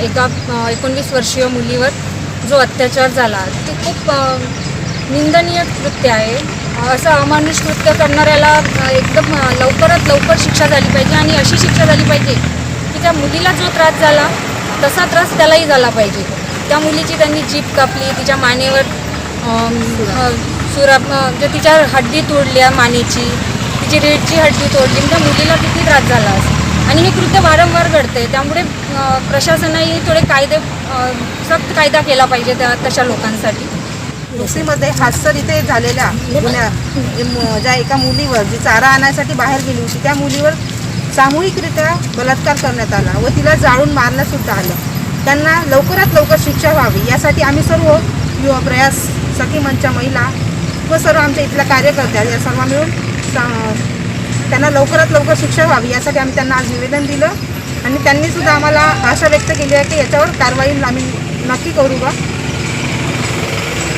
एका एकोणवीस वर्षीय मुलीवर जो अत्याचार झाला ते खूप निंदनीय कृत्य आहे. असं अमानुष कृत्य करणाऱ्याला एकदम लवकरात लवकर शिक्षा झाली पाहिजे आणि अशी शिक्षा झाली पाहिजे की त्या मुलीला जो त्रास झाला तसा त्रास त्यालाही झाला पाहिजे. त्या मुलीची त्यांनी जीप कापली तिच्या मानेवर सुरा म्हणजे तिच्या हड्डी तोडल्या मानेची तिची रेडची हड्डी तोडली म्हणजे त्या मुलीला किती त्रास झाला असेल. आणि हे कृत्य वारंवार घडते त्यामुळे प्रशासनाही प्रशासनाने थोडे कायदे अ, सक्त कायदा केला पाहिजे त्या तशा लोकांसाठी. नुकसीमध्ये हादसर इथे झालेल्या गुन्ह्या ज्या एका मुलीवर जी चारा आणायसाठी बाहेर गेली होती त्या मुलीवर सामूहिकरित्या बलात्कार करण्यात आला व तिला जाळून मारण्यासुद्धा आलं. त्यांना लवकरात लवकर शिक्षा व्हावी यासाठी आम्ही सर्व युवा प्रयास सखी मंचच्या महिला व सर्व आमच्या इथल्या कार्यकर्त्या या सर्व मिळून त्यांना लवकरात लवकर शिक्षा व्हावी यासाठी आम्ही त्यांना आज निवेदन दिलं आणि त्यांनीसुद्धा आम्हाला आशा व्यक्त केली आहे की याच्यावर कारवाई आम्ही नक्की करू बा.